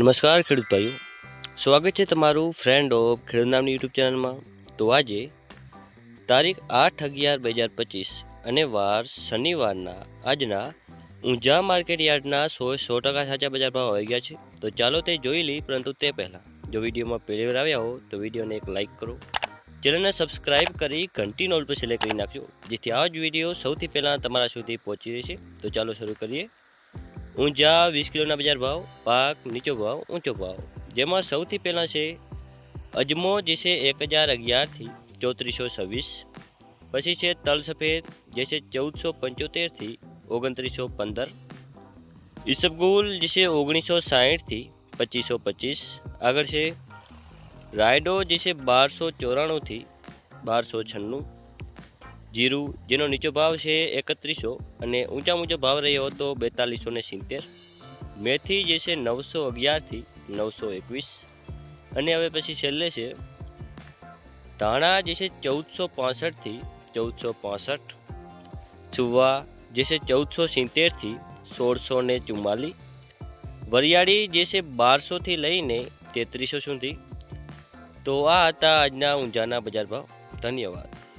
નમસ્કાર ખેડૂત ભાઈઓ. સ્વાગત છે તમારું ફ્રેન્ડ ઓફ ખેડૂત નામની યુટ્યુબ ચેનલમાં. તો આજે તારીખ આઠ અગિયાર બે હજાર પચીસ અને વાર શનિવારના આજના ઊંઝા માર્કેટ યાર્ડના સો સો ટકા સાચા બજાર ભાવ આવી ગયા છે. તો ચાલો તે જોઈ લઈ પરંતુ તે પહેલાં, જો વિડીયોમાં પહેલી વાર આવ્યા હો, તો વિડીયોને એક લાઇક કરો. ચેનલને સબસ્ક્રાઇબ કરી ઘંટી નોલ પર સિલેક્ટ કરી નાખજો, જેથી આ જ વીડિયો સૌથી પહેલાં તમારા સુધી પહોંચી રહેશે. તો ચાલો શરૂ કરીએ. ઊંઝા વીસ કિલોના બજાર ભાવ, પાક નીચો ભાવ, ઊંચો ભાવ. જેમાં સૌથી પહેલાં છે અજમો, જે છે એક હજાર અગિયારથી ચોત્રીસો છવ્વીસ. પછી છે તલ સફેદ, જે છે ચૌદસો પંચોતેરથી ઓગણત્રીસો પંદર. ઈસબગુલ, જે છે ઓગણીસો સાહીઠથી પચીસો પચીસ. આગળ છે રાયડો, જે છે બારસો ચોરાણુંથી બારસો છન્નું. જીરું, જેનો નીચો ભાવ છે એકત્રીસો અને ઊંચા ઊંચો ભાવ રહ્યો હતો બેતાલીસો ને સિત્તેર. મેથી જે છે નવસો અગિયારથી નવસો એકવીસ. અને હવે પછી છેલ્લે છે ધાણા જે છે ચૌદસો પાસઠથી ચૌદસો પાસઠ. છુવા જે છે ચૌદસો સિત્તેરથી સોળસો ને ચુમ્માલીસ. વરિયાળી જે છે બારસોથી લઈને તેત્રીસો સુધી. તો આ હતા આજના ઊંઝાના બજાર ભાવ. ધન્યવાદ.